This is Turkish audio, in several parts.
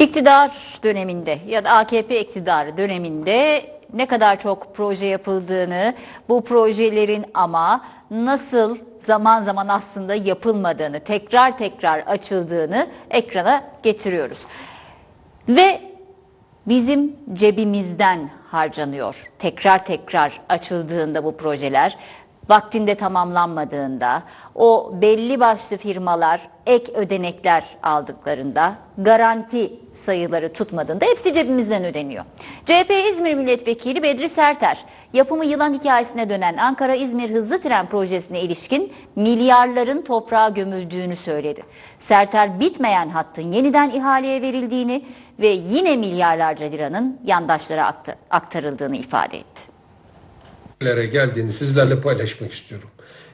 İktidar döneminde ya da AKP iktidarı döneminde ne kadar çok proje yapıldığını, bu projelerin ama nasıl zaman zaman aslında yapılmadığını, tekrar tekrar açıldığını ekrana getiriyoruz. Ve bizim cebimizden harcanıyor. Tekrar tekrar açıldığında bu projeler, vaktinde tamamlanmadığında, o belli başlı firmalar ek ödenekler aldıklarında, garanti sayıları tutmadığında hepsi cebimizden ödeniyor. CHP İzmir Milletvekili Bedri Serter, yapımı yılan hikayesine dönen Ankara-İzmir hızlı tren projesine ilişkin milyarların toprağa gömüldüğünü söyledi. Serter bitmeyen hattın yeniden ihaleye verildiğini ve yine milyarlarca liranın yandaşlara aktarıldığını ifade etti. Nerelere geldiğini sizlerle paylaşmak istiyorum.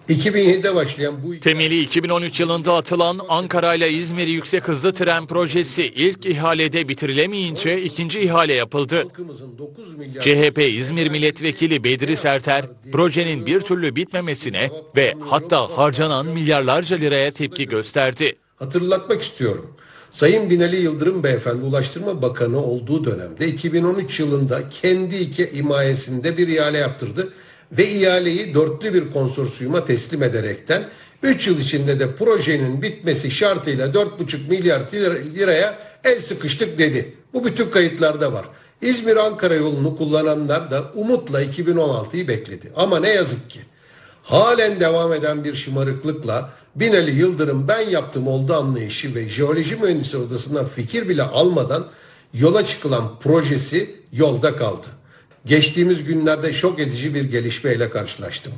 2007'de başlayan bu Temeli 2013 yılında atılan Ankara ile İzmir yüksek hızlı tren projesi ilk ihalede bitirilemeyince ikinci ihale yapıldı. halkımızın 9 milyar CHP İzmir Milletvekili Bedri Serter, projenin bir türlü bitmemesine ve hatta harcanan milyarlarca liraya tepki gösterdi. Hatırlatmak istiyorum. Sayın Binali Yıldırım Beyefendi Ulaştırma Bakanı olduğu dönemde 2013 yılında kendi iki himayesinde bir ihale yaptırdı ve ihaleyi dörtlü bir konsorsiyuma teslim ederekten 3 yıl içinde de projenin bitmesi şartıyla 4,5 milyar lira- liraya el sıkıştık dedi. Bu bütün kayıtlarda var. İzmir-Ankara yolunu kullananlar da umutla 2016'yı bekledi. Ama ne yazık ki halen devam eden bir şımarıklıkla Binali Yıldırım ben yaptım oldu anlayışı ve jeoloji mühendisi odasından fikir bile almadan yola çıkılan projesi yolda kaldı. Geçtiğimiz günlerde şok edici bir gelişmeyle karşılaştım.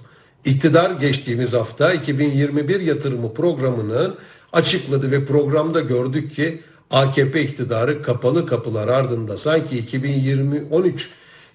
İktidar geçtiğimiz hafta 2021 yatırımı programını açıkladı ve programda gördük ki AKP iktidarı kapalı kapılar ardında sanki 2020-13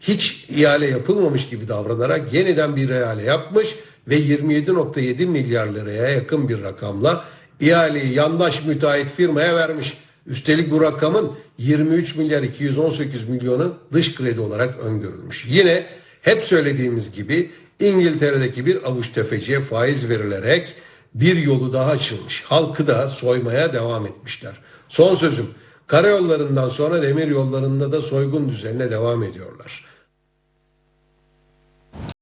hiç ihale yapılmamış gibi davranarak yeniden bir ihale yapmış ve 27.7 milyar liraya yakın bir rakamla ihaleyi yandaş müteahhit firmaya vermiş. Üstelik bu rakamın 23 milyar 218 milyonu dış kredi olarak öngörülmüş. Yine hep söylediğimiz gibi İngiltere'deki bir avuç tefeciye faiz verilerek bir yolu daha açılmış. Halkı da soymaya devam etmişler. Son sözüm karayollarından sonra demir yollarında da soygun düzenine devam ediyorlar.